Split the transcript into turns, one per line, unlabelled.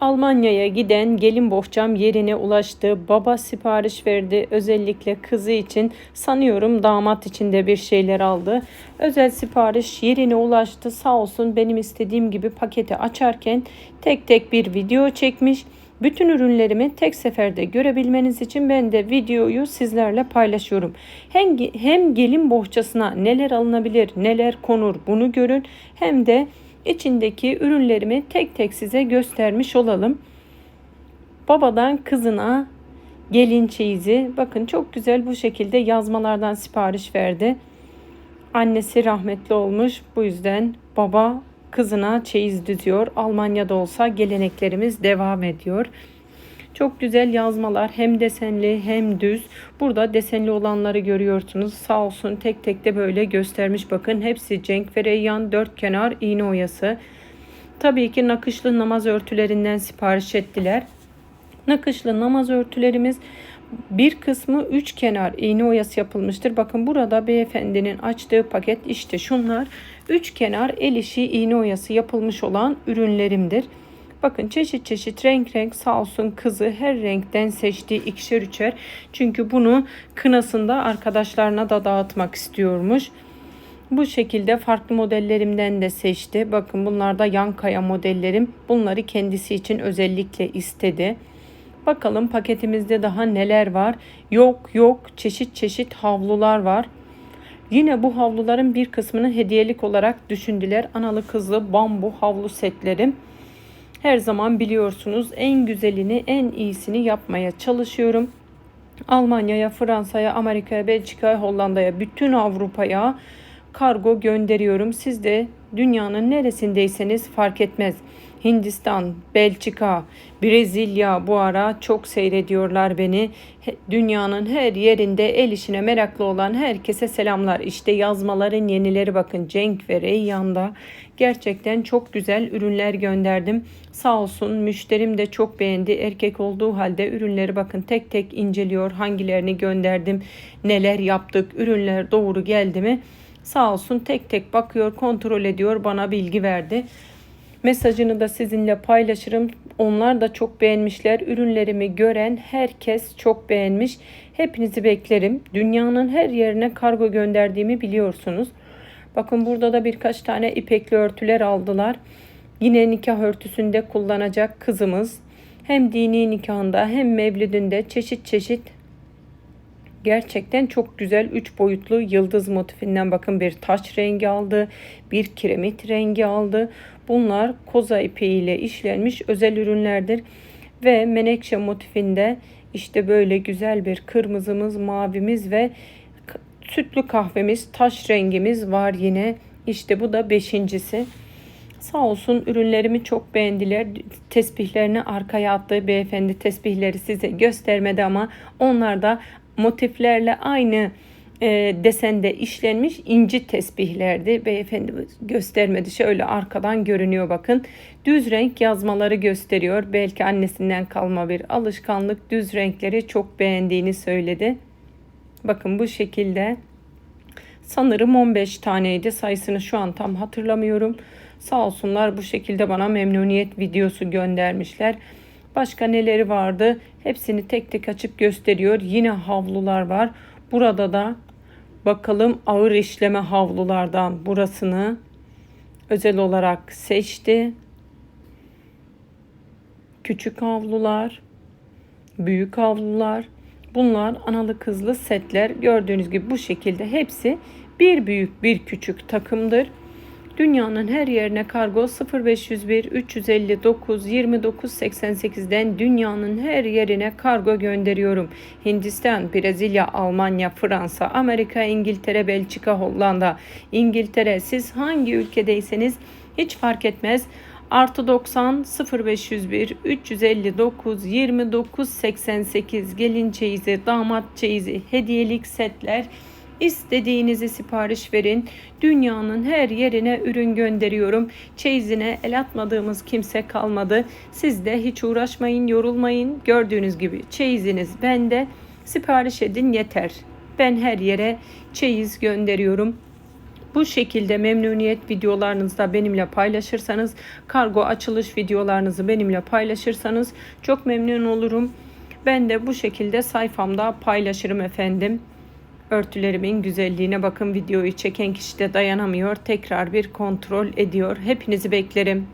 Almanya'ya giden gelin bohçam yerine ulaştı. Baba sipariş verdi. Özellikle kızı için sanıyorum damat için de bir şeyler aldı. Özel sipariş yerine ulaştı. Sağ olsun benim istediğim gibi paketi açarken tek tek bir video çekmiş. Bütün ürünlerimi tek seferde görebilmeniz için ben de videoyu sizlerle paylaşıyorum. Hem, hem gelin bohçasına neler alınabilir, neler konur bunu görün hem de içindeki ürünlerimi tek tek size göstermiş olalım. Babadan kızına gelin çeyizi. Bakın çok güzel bu şekilde yazmalardan sipariş verdi. Annesi rahmetli olmuş. Bu yüzden baba kızına çeyiz düzüyor. Almanya'da olsa geleneklerimiz devam ediyor. Çok güzel yazmalar hem desenli hem düz. Burada desenli olanları görüyorsunuz. Sağ olsun tek tek de böyle göstermiş. Bakın hepsi cenk ve reyyan dört kenar iğne oyası. Tabii ki nakışlı namaz örtülerinden sipariş ettiler. Nakışlı namaz örtülerimiz bir kısmı üç kenar iğne oyası yapılmıştır. Bakın burada beyefendinin açtığı paket işte şunlar üç kenar el işi iğne oyası yapılmış olan ürünlerimdir. Bakın çeşit çeşit renk renk sağ olsun kızı her renkten seçtiği ikişer üçer. Çünkü bunu kınasında arkadaşlarına da dağıtmak istiyormuş. Bu şekilde farklı modellerimden de seçti. Bakın bunlar da yan kaya modellerim. Bunları kendisi için özellikle istedi. Bakalım paketimizde daha neler var. Yok yok çeşit çeşit havlular var. Yine bu havluların bir kısmını hediyelik olarak düşündüler. Analı kızlı bambu havlu setlerim. Her zaman biliyorsunuz en güzelini, en iyisini yapmaya çalışıyorum. Almanya'ya, Fransa'ya, Amerika'ya, Belçika'ya, Hollanda'ya, bütün Avrupa'ya kargo gönderiyorum. Siz de dünyanın neresindeyseniz fark etmez. Hindistan, Belçika, Brezilya bu ara çok seyrediyorlar beni. Dünyanın her yerinde el işine meraklı olan herkese selamlar. İşte yazmaların yenileri bakın Cenk ve Reyyan'da gerçekten çok güzel ürünler gönderdim. Sağ olsun müşterim de çok beğendi. Erkek olduğu halde ürünleri bakın tek tek inceliyor. Hangilerini gönderdim, neler yaptık, ürünler doğru geldi mi? Sağ olsun tek tek bakıyor, kontrol ediyor, bana bilgi verdi. Mesajını da sizinle paylaşırım. Onlar da çok beğenmişler. Ürünlerimi gören herkes çok beğenmiş. Hepinizi beklerim. Dünyanın her yerine kargo gönderdiğimi biliyorsunuz. Bakın burada da birkaç tane ipekli örtüler aldılar. Yine nikah örtüsünde kullanacak kızımız. Hem dini nikahında hem mevlidinde çeşit çeşit Gerçekten çok güzel 3 boyutlu yıldız motifinden bakın bir taş rengi aldı, bir kiremit rengi aldı. Bunlar koza ipeğiyle işlenmiş özel ürünlerdir. Ve menekşe motifinde işte böyle güzel bir kırmızımız, mavimiz ve sütlü kahvemiz, taş rengimiz var yine. İşte bu da beşincisi. Sağ olsun ürünlerimi çok beğendiler. Tesbihlerini arkaya attığı beyefendi tesbihleri size göstermedi ama onlar da motiflerle aynı e, desende işlenmiş inci tesbihlerdi. Beyefendi göstermedi. Şöyle arkadan görünüyor bakın. Düz renk yazmaları gösteriyor. Belki annesinden kalma bir alışkanlık. Düz renkleri çok beğendiğini söyledi. Bakın bu şekilde. Sanırım 15 taneydi. Sayısını şu an tam hatırlamıyorum. Sağ olsunlar bu şekilde bana memnuniyet videosu göndermişler. Başka neleri vardı? Hepsini tek tek açıp gösteriyor. Yine havlular var. Burada da bakalım ağır işleme havlulardan burasını özel olarak seçti. Küçük havlular, büyük havlular. Bunlar analı kızlı setler. Gördüğünüz gibi bu şekilde hepsi bir büyük bir küçük takımdır. Dünyanın her yerine kargo 0501 359 29 88'den dünyanın her yerine kargo gönderiyorum. Hindistan, Brezilya, Almanya, Fransa, Amerika, İngiltere, Belçika, Hollanda, İngiltere siz hangi ülkedeyseniz hiç fark etmez. Artı 90 0501 359 29 88 gelin çeyizi, damat çeyizi, hediyelik setler İstediğinizi sipariş verin. Dünyanın her yerine ürün gönderiyorum. Çeyizine el atmadığımız kimse kalmadı. Siz de hiç uğraşmayın, yorulmayın. Gördüğünüz gibi çeyiziniz bende. Sipariş edin yeter. Ben her yere çeyiz gönderiyorum. Bu şekilde memnuniyet videolarınızı da benimle paylaşırsanız, kargo açılış videolarınızı benimle paylaşırsanız çok memnun olurum. Ben de bu şekilde sayfamda paylaşırım efendim. Örtülerimin güzelliğine bakın videoyu çeken kişi de dayanamıyor. Tekrar bir kontrol ediyor. Hepinizi beklerim.